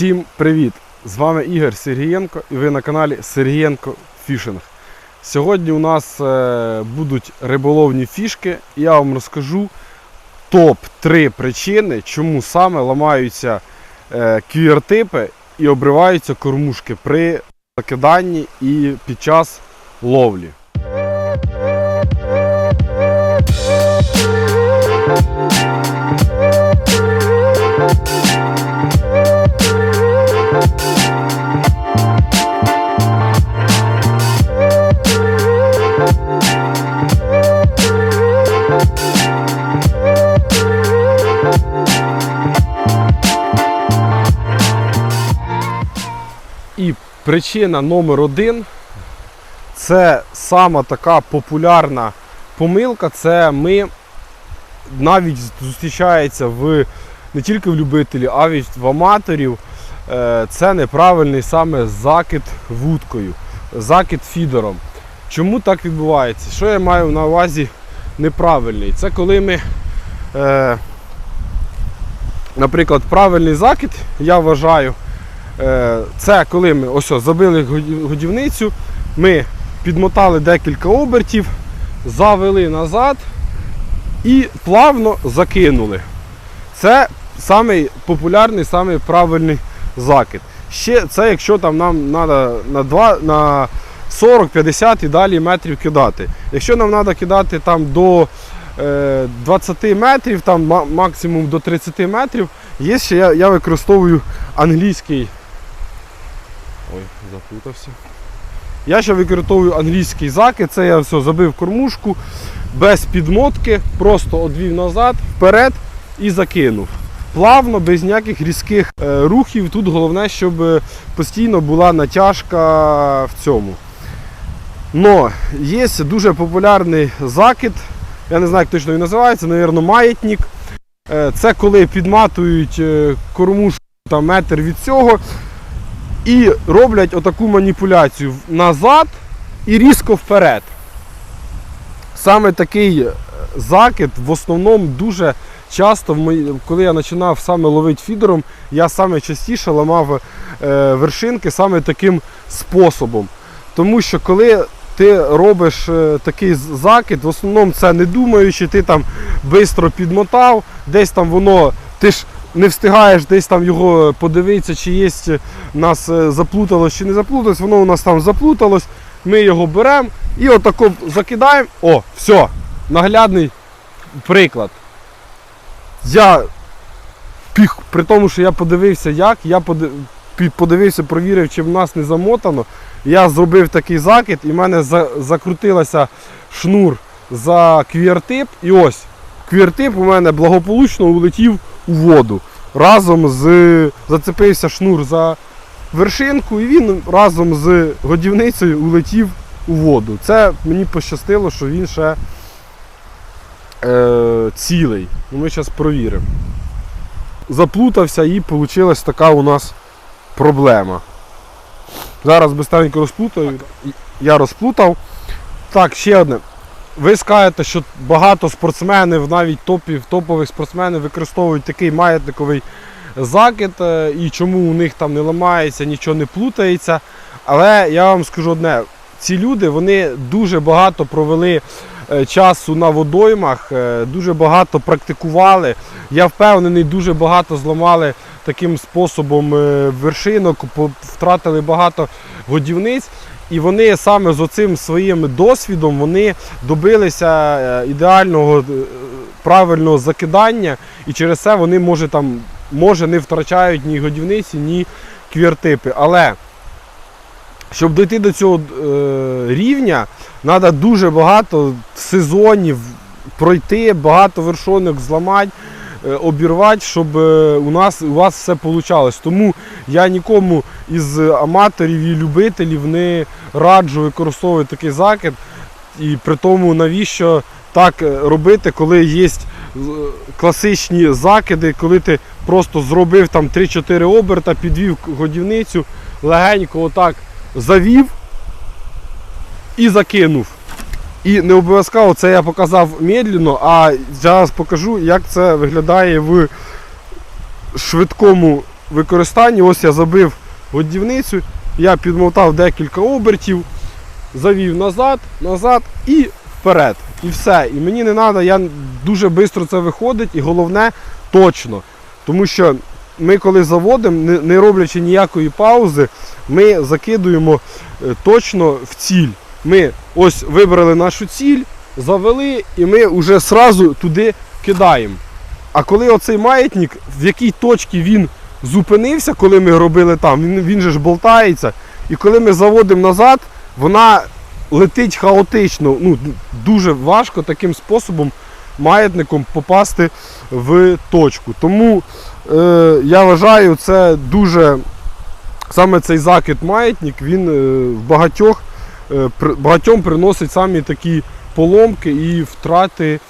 Всім привіт! З вами Ігор Сергієнко і ви на каналі Сергієнко Фішинг. Сьогодні у нас е, будуть риболовні фішки, і я вам розкажу топ-3 причини, чому саме ламаються е, QR-типи і обриваються кормушки при закиданні і під час ловлі. І причина номер один це сама така популярна помилка. Це ми навіть зустрічається в не тільки в любителів, а й в аматорів. Е, Це неправильний саме закид вудкою, закид фідером. Чому так відбувається? Що я маю на увазі неправильний? Це коли ми, е, наприклад, правильний закид, я вважаю, Це коли ми ось забили годівницю, ми підмотали декілька обертів, завели назад і плавно закинули. Це самий популярний, самий правильний закид. Ще це якщо там нам треба на, 2, на 40-50 і далі метрів кидати. Якщо нам треба кидати там до е, 20 метрів, там максимум до 30 метрів, є ще я, я використовую англійський Ой, заплутався. Я ще використовую англійський закид, це я все забив кормушку без підмотки, просто одвів назад, вперед і закинув. Плавно, без ніяких різких е, рухів. Тут головне, щоб е, постійно була натяжка в цьому. Но є дуже популярний закид, я не знаю, як точно він називається, мабуть, маятник. Е, Це коли підматують кормушку там, метр від цього і роблять отаку маніпуляцію назад і різко вперед. Саме такий е, закид в основному дуже часто, коли я починав саме ловити фідером, я саме частіше ламав е, вершинки саме таким способом. Тому що коли ти робиш е, такий закид, в основному це не думаючи, ти там швидко підмотав, десь там воно, ти ж не встигаєш десь там його подивитися, чи є у нас е, заплуталось чи не заплуталось, воно у нас там заплуталось. Ми його беремо і отако закидаємо. О, все, наглядний приклад. Я піх, при тому, що я подивився, як, я поди- подивився, провірив, чи в нас не замотано. Я зробив такий закид, і в мене за- закрутилася шнур за QR-тип. І ось QR-тип у мене благополучно улетів у воду. Разом з зацепився шнур за вершинку, і він разом з годівницею улетів у воду. Це мені пощастило, що він ще е, цілий. Ну, Ми зараз провіримо. Заплутався і вийшла така у нас проблема. Зараз безстенько розплутаю. Я розплутав. Так, ще одне. Ви скажете, що багато спортсменів, навіть топів, топових спортсменів використовують такий маятниковий закид, е, і чому у них там не ламається, нічого не плутається. Але я вам скажу одне: ці люди вони дуже багато провели е, часу на водоймах, е, дуже багато практикували. Я впевнений, дуже багато зламали таким способом вершинок, втратили багато годівниць. І вони саме з оцим своїм досвідом вони добилися е, ідеального е, правильного закидання, і через це вони може там може не втрачають ні годівниці, ні квіртипи. Але щоб дійти до цього е, рівня, треба дуже багато сезонів пройти, багато вершонок зламати, обірвати, щоб у нас у вас все вийшло. Тому я нікому із аматорів і любителів не раджу використовувати такий закид. І при тому, навіщо так е, робити, коли є е, класичні закиди, коли ти просто зробив там 3-4 оберта, підвів годівницю, легенько отак завів і закинув. І не обов'язково це я показав медленно, а зараз покажу, як це виглядає в швидкому використанні. Ось я забив годівницю, я підмотав декілька обертів, завів назад, назад і вперед. І все. І мені не треба, я дуже швидко це виходить, і головне точно. Тому що ми коли заводимо, не, роблячи ніякої паузи, ми закидуємо е, точно в ціль. Ми ось вибрали нашу ціль, завели, і ми вже одразу туди кидаємо. А коли оцей маятник, в якій точці він зупинився, коли ми робили там, він, він же ж болтається. І коли ми заводимо назад, вона летить хаотично. Ну, дуже важко таким способом маятником попасти в точку. Тому е, я вважаю, це дуже саме цей закид маятник, він е, в багатьох, е, багатьом приносить самі такі поломки і втрати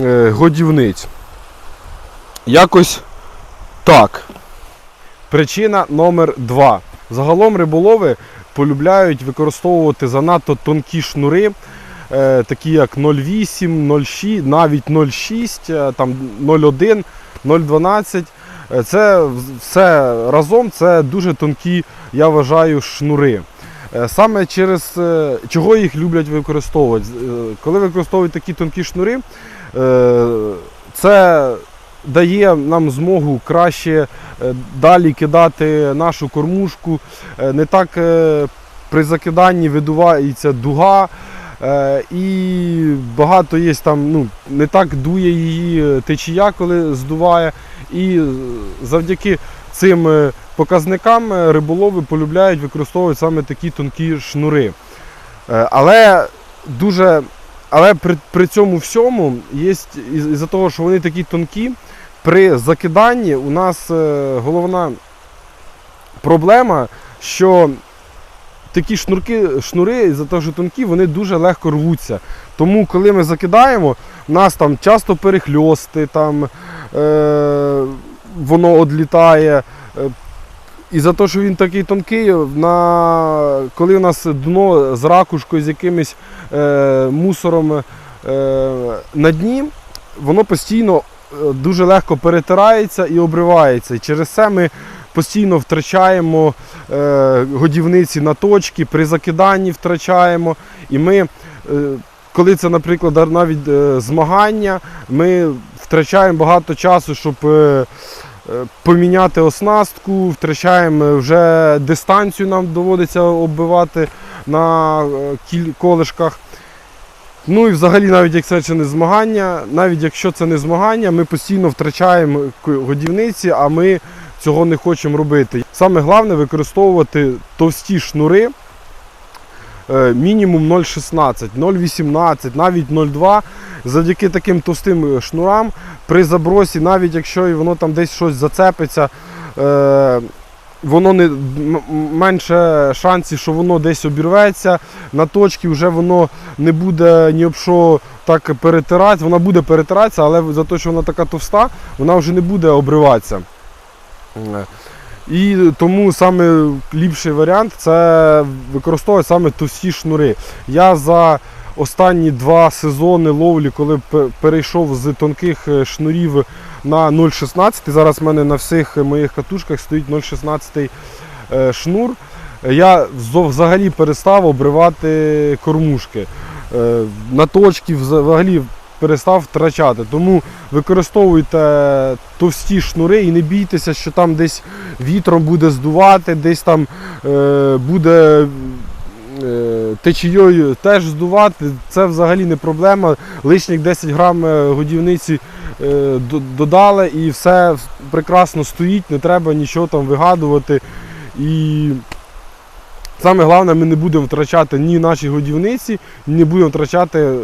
е, годівниць. Якось так. Причина номер два. Загалом риболови полюбляють використовувати занадто тонкі шнури, е, такі як 0,8, 0,6, навіть 0,6, е, там 0,1, 0,12. Е, Це все разом це дуже тонкі, я вважаю, шнури. Саме через чого їх люблять використовувати. Коли використовують такі тонкі шнури, це дає нам змогу краще е, далі кидати нашу кормушку. Е, Не так е, при закиданні видувається дуга. І багато є там, ну, не так дує її течія, коли здуває. І завдяки цим показникам риболови полюбляють використовувати саме такі тонкі шнури. Але дуже. Але при, при цьому всьому є із- із-за того, що вони такі тонкі, при закиданні у нас е, головна проблема, що такі шнурки, шнури, за те, що тонкі, вони дуже легко рвуться. Тому, коли ми закидаємо, нас там часто перехльости, там, е, воно одлітає. І за те, що він такий тонкий, на... коли у нас дно з ракушкою, з якимось е, мусором е, на дні, воно постійно е, дуже легко перетирається і обривається. І через це ми постійно втрачаємо е, годівниці на точки, при закиданні втрачаємо. І ми, е, коли це, наприклад, навіть е, змагання, ми втрачаємо багато часу, щоб. е, Поміняти оснастку, втрачаємо вже дистанцію, нам доводиться оббивати на е, колишках. Ну і взагалі, навіть якщо це не змагання, навіть якщо це не змагання, ми постійно втрачаємо годівниці, а ми цього не хочемо робити. Саме головне використовувати товсті шнури е, мінімум 0,16, 0,18, навіть 0,2. Завдяки таким товстим шнурам при забросі, навіть якщо воно там десь щось зацепиться, е, воно не менше шансів, що воно десь обірветься. На точці вже воно не буде ні об що так перетиратися. Вона буде перетиратися, але за те, що вона така товста, вона вже не буде обриватися. І тому саме ліпший варіант це використовувати саме товсті шнури. Я за останні два сезони ловлі, коли перейшов з тонких е, шнурів на 0,16, зараз в мене на всіх моїх катушках стоїть 0,16 е, шнур. Я взагалі перестав обривати кормушки. Е, На точки взагалі перестав втрачати. Тому використовуйте товсті шнури і не бійтеся, що там десь вітром буде здувати, десь там е, буде е, течією теж здувати. Це взагалі не проблема. Лишніх 10 грам е, годівниці е, додали і все прекрасно стоїть, не треба нічого там вигадувати. І саме головне, ми не будемо втрачати ні наші годівниці, не будемо втрачати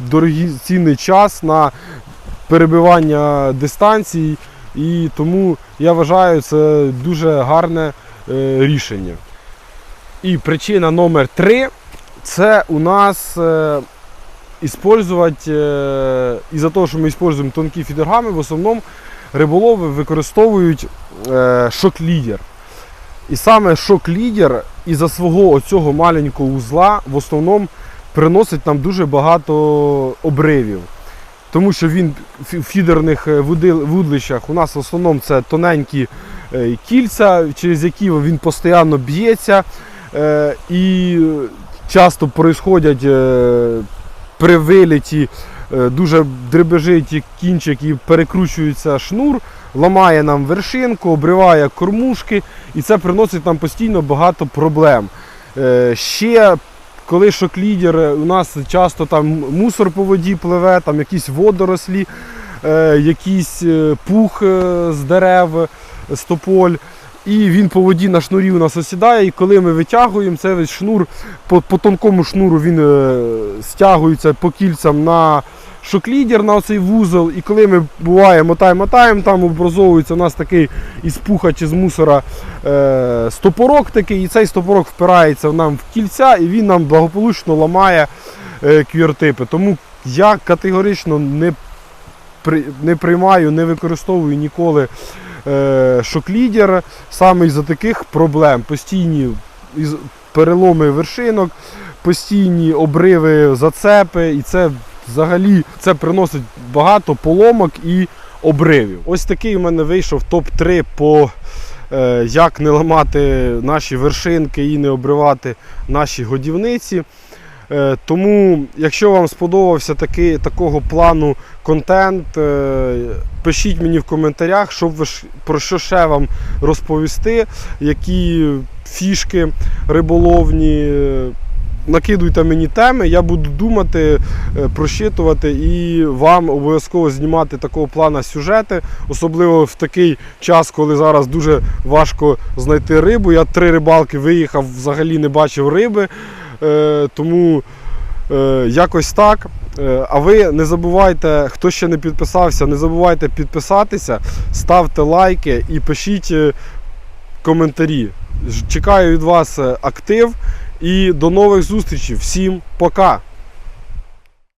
дорогоцінний час на перебивання дистанцій. І тому я вважаю, це дуже гарне е, рішення. І причина номер три це у нас е, е, із-за того, що ми використовуємо тонкі фідергами, в основному риболови використовують е, шок-лідер. І саме шок-лідер із-за свого оцього маленького узла в основному приносить нам дуже багато обривів. Тому що він в фідерних е, вудлищах у нас в основному це тоненькі е, кільця, через які він постійно б'ється. Е, І часто происходять е, при виліті дуже дребежить кінчик і перекручується шнур, ламає нам вершинку, обриває кормушки, і це приносить нам постійно багато проблем. Ще коли шок-лідер, е, у нас часто там мусор по воді пливе, там якісь водорослі, е, якийсь е, пух з дерев, стополь. І він по воді на шнурі у нас осідає, і коли ми витягуємо, цей весь шнур, по, по тонкому шнуру він стягується по кільцям на шоклідер, на цей вузол. І коли ми буває мотаємо-мотаємо, там образовується у нас такий із пуха чи з мусора е, стопорок такий, і цей стопорок впирається нам в кільця, і він нам благополучно ламає е, QR-типи. Тому я категорично не, при, не приймаю, не використовую ніколи е, шоклідер саме із-за таких проблем. Постійні із- переломи вершинок, постійні обриви, зацепи, і це взагалі це приносить багато поломок і обривів. Ось такий у мене вийшов топ-3 по е, як не ламати наші вершинки і не обривати наші годівниці. Е, Тому, якщо вам сподобався такий, такого плану контент, е, пишіть мені в коментарях, щоб ви про що ще вам розповісти, які фішки риболовні. Накидуйте мені теми, я буду думати, е, просчитувати і вам обов'язково знімати такого плану сюжети, особливо в такий час, коли зараз дуже важко знайти рибу. Я три рибалки виїхав, взагалі не бачив риби. Е, Тому е, якось так. А ви не забувайте, хто ще не підписався, не забувайте підписатися, ставте лайки і пишіть коментарі. Чекаю від вас актив і до нових зустрічей. Всім пока!